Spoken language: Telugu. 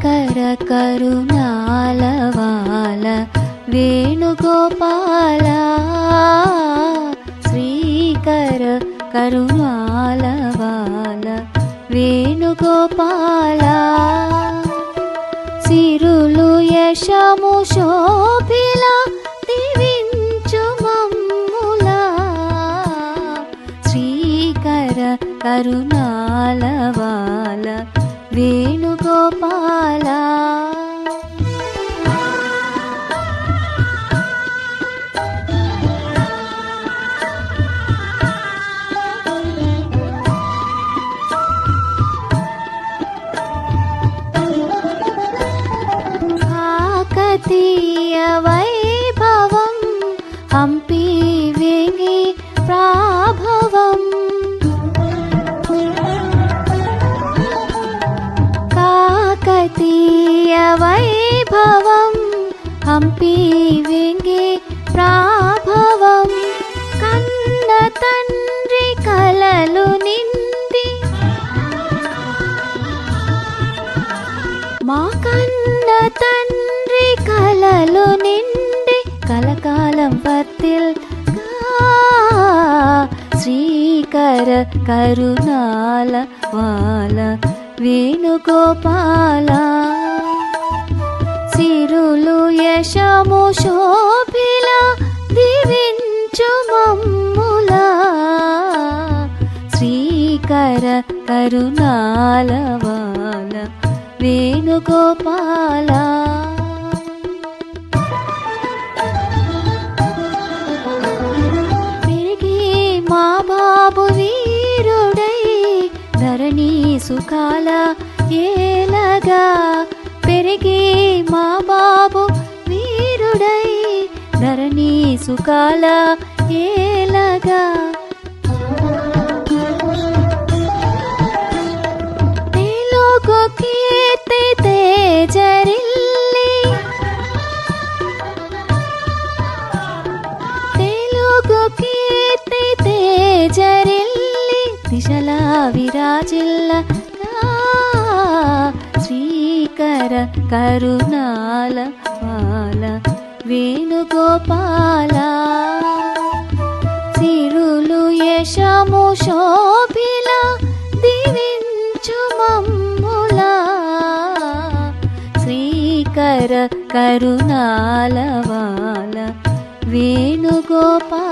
కరుణాలవాల వేణుగోపాల శ్రీకర కరుణాలవాల వేణుగోపాల సిరులు యశము శోభిల దివించు మమ్ముల శ్రీకర కరుణాలవాల వేణుగోపాల కాకతీయ వైభవం హంపి వైభవం హంపి వేంగి ప్రాభవం కన్న తండ్రి కలలు నింది మా కన్న తండ్రి కలలు నిండి కలకాలం పత్తిల్ శ్రీకర కరుణాల వాల వేణుగోపాలా సిరులు యశము శోభిల దివించు మమ్ముల. శ్రీకర కరుణాల వాల వేణుగోపాల పెరిగి సుఖాల ఏలగా పెరిగి మా బాబు వీరుడై ధరణి సుకాల ఏలగా. తెలుగు కీర్తి తేజరిల్లి కరుణాల పాల వేణుగోపాల. సిరులు యశము శోభిల దివించు మమ్ములా. శ్రీకర కరుణాల వాల వేణుగోపాల.